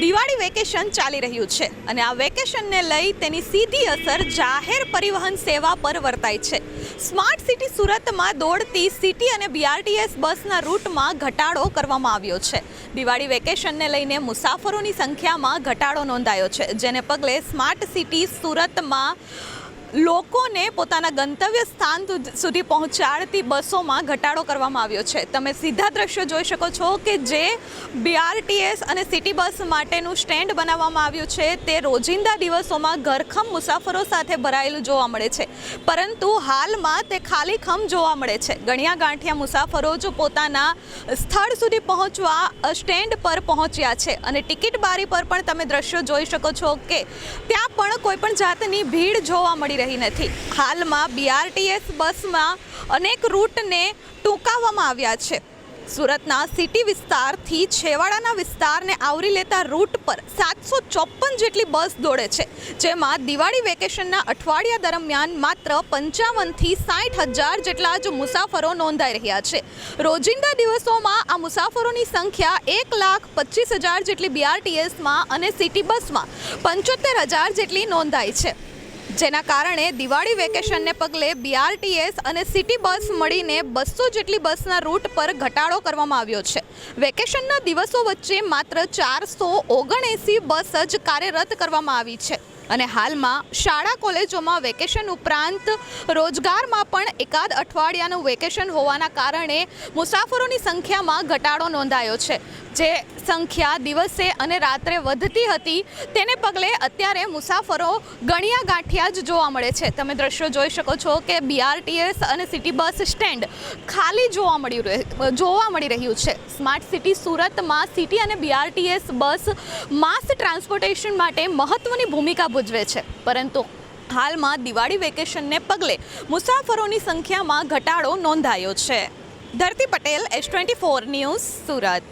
Diwali vacation ચાલી રહ્યું છે અને આ વેકેશનને લઈ તેની સીધી અસર જાહેર પરિવહન સેવા પર વર્તાય છે. સ્માર્ટ સિટી સુરતમાં દોડતી સિટી અને બીઆરટીએસ બસના રૂટમાં ઘટાડો કરવામાં આવ્યો છે. દિવાળી વેકેશનને લઈને મુસાફરોની સંખ્યામાં ઘટાડો નોંધાયો છે, જેને પગલે સ્માર્ટ સિટી સુરતમાં લોકોને પોતાના ગંતવ્ય સ્થાન સુધી પહોંચાડતી બસોમાં ઘટાડો કરવામાં આવ્યો છે. તમે સીધા દ્રશ્યો જોઈ શકો છો કે જે બીઆરટીએસ અને સિટી બસ માટેનું સ્ટેન્ડ બનાવવામાં આવ્યું છે, તે રોજિંદા દિવસોમાં ઘરખમ મુસાફરો સાથે ભરાયેલું જોવા મળે છે. પરંતુ હાલમાં તે ખાલી ખમ જોવા મળે છે. ગણ્યા ગાંઠિયા મુસાફરો જો પોતાના સ્થળ સુધી પહોંચવા સ્ટેન્ડ પર પહોંચ્યા છે. અને ટિકિટ બારી પર પણ તમે દ્રશ્યો જોઈ શકો છો કે ત્યાં પણ કોઈપણ જાતની ભીડ જોવા મળી રહી નથી. હાલમાં બીઆરટીએસ બસમાં અનેક રૂટને ટૂંકાવવામાં આવ્યા છે. સુરતના સિટી વિસ્તારથી છેવાડાના વિસ્તારને આવરી લેતા રૂટ પર સાતસો ચોપન જેટલી બસ દોડે છે, જેમાં દિવાળી વેકેશનના અઠવાડિયા દરમિયાન માત્ર પંચાવનથી સાઠ હજાર જેટલા જ મુસાફરો નોંધાઈ રહ્યા છે. રોજિંદા દિવસોમાં આ મુસાફરોની સંખ્યા એક લાખ પચીસ હજાર જેટલી બીઆરટીએસમાં અને સિટી બસમાં પંચોતેર હજાર જેટલી નોંધાઈ છે. જેના કારણે દિવાળી વેકેશનને પગલે બીઆરટીએસ અને સિટી બસ મળીને બસો જેટલી બસના રૂટ પર ઘટાડો કરવામાં આવ્યો છે. વેકેશનના દિવસો વચ્ચે માત્ર ચારસો ઓગણએંસી બસ જ કાર્યરત કરવામાં આવી છે. અને હાલમાં શાળા કોલેજોમાં વેકેશન ઉપરાંત રોજગારમાં પણ એકાદ અઠવાડિયાનું વેકેશન હોવાના કારણે મુસાફરોની સંખ્યામાં ઘટાડો નોંધાયો છે. જે સંખ્યા દિવસે અને રાત્રે વધતી હતી, તેને પગલે અત્યારે મુસાફરો ગણ્યા ગાંઠિયા જ જોવા મળે છે. તમે દ્રશ્યો જોઈ શકો છો કે બીઆરટીએસ અને સિટી બસ સ્ટેન્ડ ખાલી જોવા મળ્યું જોવા મળી રહ્યું છે. સ્માર્ટ સિટી સુરતમાં સિટી અને બીઆરટીએસ બસ માસ ટ્રાન્સપોર્ટેશન માટે મહત્વની ભૂમિકા ભજવે છે. પરંતુ હાલમાં દિવાળી વેકેશનને પગલે મુસાફરોની સંખ્યામાં ઘટાડો નોંધાયો છે. Dharti Patel S twenty four news Surat.